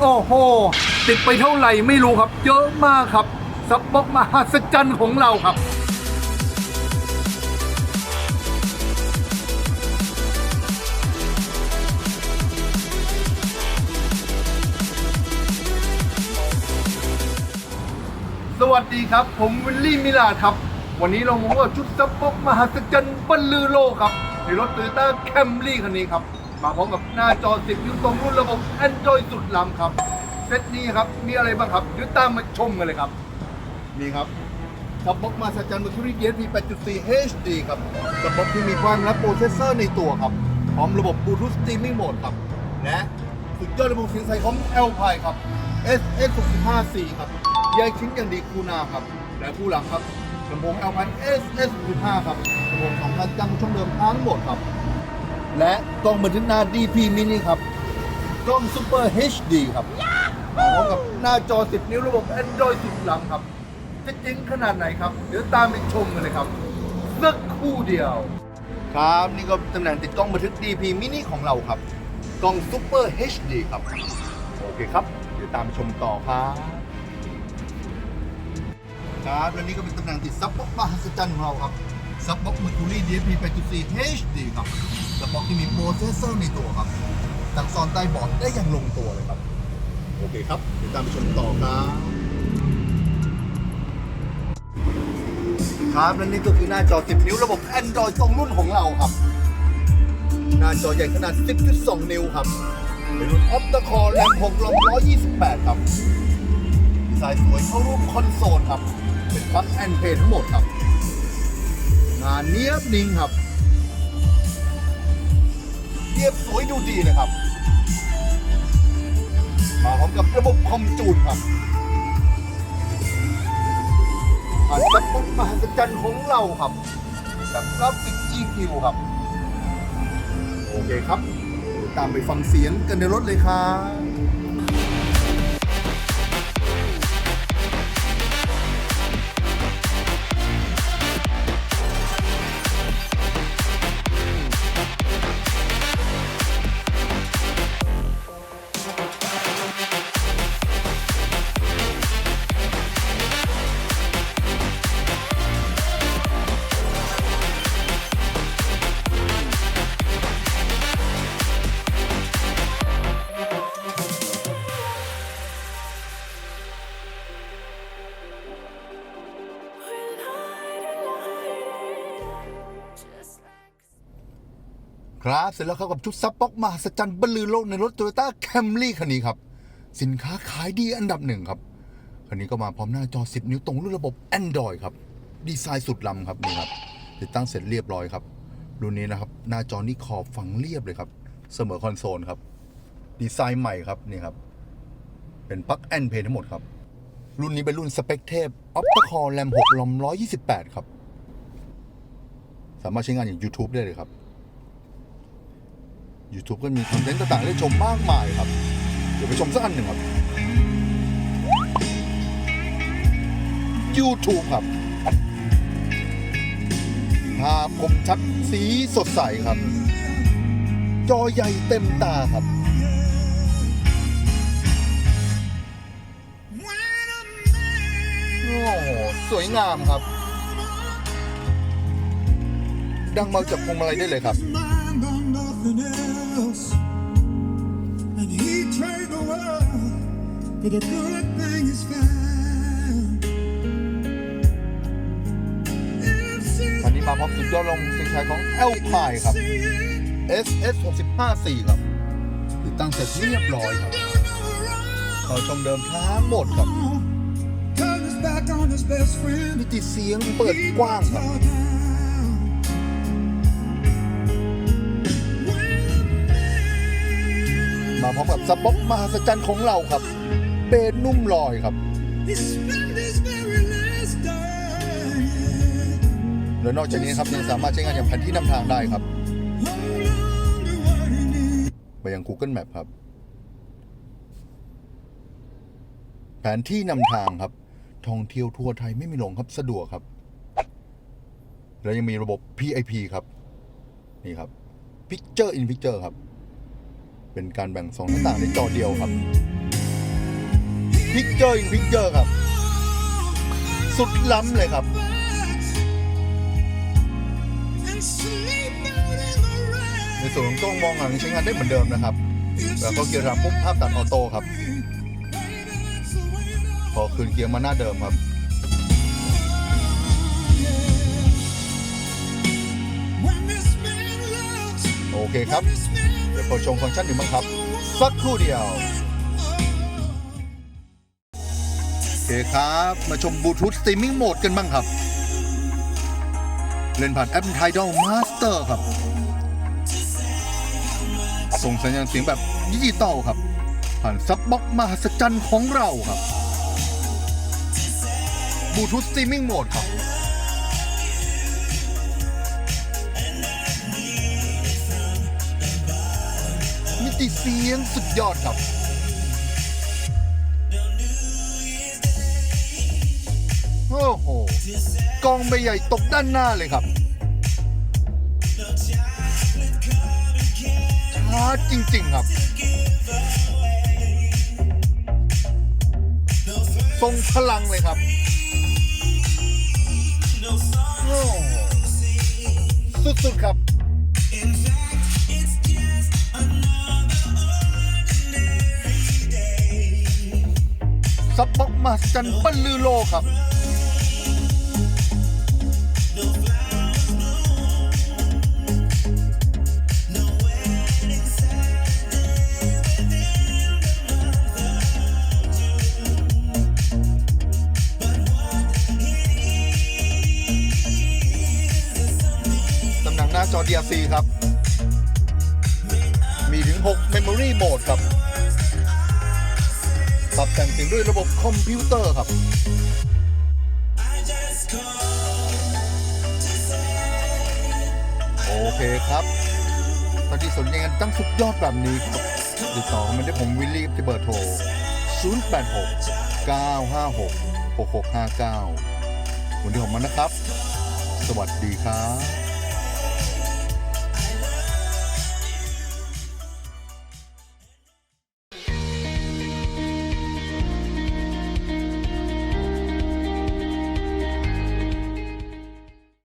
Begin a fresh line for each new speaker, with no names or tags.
โอ้โห ติดไปเท่าไหร่ไม่รู้ครับ เยอะมากครับซับบ็อกมหัศจรรย์ของเราครับสวัสดีครับ ผมวิลลี่มิลาครับ วันนี้เรามาว่าชุดซับบ็อกมหัศจรรย์บรรลือโลกครับ ในรถโตโยต้าแคมรี่คันนี้ครับ มาพร้อมกับหน้าจอ 10 นิ้วตรงรุ่นระบบ Android สุดล้ำครับ เซตนี้ครับ มีอะไรบ้างครับเดี๋ยวตามมาชมกันเลยครับ นี่ครับซับบ็อกมหัศจรรย์ Mercury DSP 8.4 HD ครับซับบ็อกที่มีความและโปรเซสเซอร์ในตัวครับ พร้อมระบบ Bluetooth Streaming Mode ครับ และสุดยอดระบบเสียงใสของ Alpine ครับ SS 65 c ครับแยกชิ้นอย่างดีคูนาครับ และผู้หลังครับลำโพง Alpine SS 65 ครับลำโพงสองพันจังช่องเดิมทั้งหมดครับ และกล้องบันทึกหน้า DP Mini ครับ กล้อง Super HD ครับพร้อมกับหน้าจอ 10 นิ้วระบบ Android สุดล้ำครับ จะเจ๋งขนาดไหนครับ เดี๋ยวตามไปชมกันเลยครับสักครู่เดียว ครับนี่ก็ตำแหน่งติดกล้องบันทึก DP Mini ของเราครับ กล้อง Super HD ครับ โอเคครับ เดี๋ยวตามไปชมต่อครับครับและนี่ก็เป็นตำแหน่งติดซับบ็อกมหัศจรรย์ของเราครับซับบ็อก Mercury DSP 8.4 HD ครับ ซับบ็อกที่มีโปรเซสเซอร์ในตัวครับสั่งซ้อนใต้บอร์ดได้อย่างลงตัวเลยครับ โอเคครับเดี๋ยวตามไปชมต่อครับครับและนี่ก็คือหน้าจอ 10 นิ้วระบบ Android ตรงรุ่นของเราครับ หน้าจอใหญ่ขนาด 10.2 นิ้วครับเป็นรุ่น Opta Core RAM 6 ROM 128 ครับดีไซน์สวยเข้ารูปคอนโซลครับ เป็นปลั๊กแอนเพย์ทั้งหมดครับ งานเนี้ยบนิ่งครับ รียบสวยดูดีเลยครับ มาพร้อมกับระบบคอมจูนครับผ่านดับปุ๊บมหัศจรรย์ของเราครับกับกราฟิก GQ ครับ โอเคครับ ตามไปฟังเสียงกันในรถเลยครับ ครับเสร็จแล้วครับกับชุดซับบ็อกมหัศจรรย์บรรลือโลกในรถโตโยต้าแคมรี่คันนี้ครับ สินค้าขายดีอันดับหนึ่งครับ คันนี้ก็มาพร้อมหน้าจอ 10 นิ้วตรงรุ่นระบบ Android ครับ ดีไซน์สุดล้ำครับนี่ครับ ติดตั้งเสร็จเรียบร้อยครับ รุ่นนี้นะครับ หน้าจอนี่ขอบฝังเรียบเลยครับ เสมอคอนโซลครับ ดีไซน์ใหม่ครับนี่ครับ เป็นปลั๊กแอนเพย์ทั้งหมดครับ รุ่นนี้เป็นรุ่นสเปคเทพ Opta Core RAM 6 ROM 128 ครับ สามารถใช้งานอย่าง YouTube ได้เลยครับ YouTube ก็มีคอนเทนต์ต่างๆให้ได้ชมมากมายครับ เดี๋ยวไปชมสักอันหนึ่งครับ YouTube ครับ ภาพคมชัดสีสดใสครับ จอใหญ่เต็มตาครับ โอ้สวยงามครับ ดังมาจากพวงมาลัยได้เลยครับ
for the good thing he's found. If she's
คันนี้มาพร้อมสุดยอดลงเสียงชายของ Alpine ครับ SS 65 4ครับ ติดตั้งเสร็จเรียบร้อยครับเขาชมเดิมทั้งหมดครับ
Turn his back on his best friend.
มิติเสียงเปิดกว้างครับ
Fall down. When a man
มาพร้อมกับสป็อกมหัศจรรย์ของเราครับเบนนุ่มลอยครับ
he spent his very last day.
และนอกจากนี้นะครับยังสามารถใช้งานอย่างแผนที่นำทางได้ครับ
Hold on to what he needs.
ไปยัง Google Map ครับ แผนที่นำทางครับ ท่องเที่ยวทั่วไทยไม่มีหลงครับสะดวกครับ แล้วยังมีระบบ PIP ครับ นี่ครับ Picture in Picture ครับ เป็นการแบ่งสองหน้าต่างในจอเดียวครับ พิกเจอร์อินพิกเจอร์ครับ สุดล้ำเลยครับในส่วนของกล้องมองหลังใช้งานได้เหมือนเดิมนะครับ แล้วก็เกียร์ถามปุ๊บภาพตัดออโต้ครับ พอคืนเกียร์มาหน้าเดิมครับ โอเคครับ เดี๋ยวพอชมฟังก์ชันอยู่บ้างครับ สักครู่เดียว เคครับ มาชมบลูทูธสตรีมมิ่งโหมดกันบ้างครับ เล่นผ่านแอป Tidal Master ครับ ส่งสัญญาณเสียงแบบดิจิตอลครับ ผ่านซับบ็อกมหัศจรรย์ของเราครับบลูทูธสตรีมมิ่งโหมดครับมิติเสียงสุดยอดครับ โอ้โหกองใบใหญ่ตกด้านหน้าเลยครับช้าจริง ๆ ครับทรงพลังเลยครับโอ้สุด ๆ ครับซับบ็อกมาจันปันลือโลครับำแหน่งหน้าจอ DRC ครับ มีถึง 6 Memory Mode ครับปรับแต่งเสียงด้วยระบบคอมพิวเตอร์ครับ โอเคครับตอนที่สนใจกันตั้งสุดยอดแบบนี้ครับติดต่อมาได้ผมวิลลี่ที่เบอร์โทร 086 956 6659 วันนี้ผมมันนะครับ สวัสดีครับ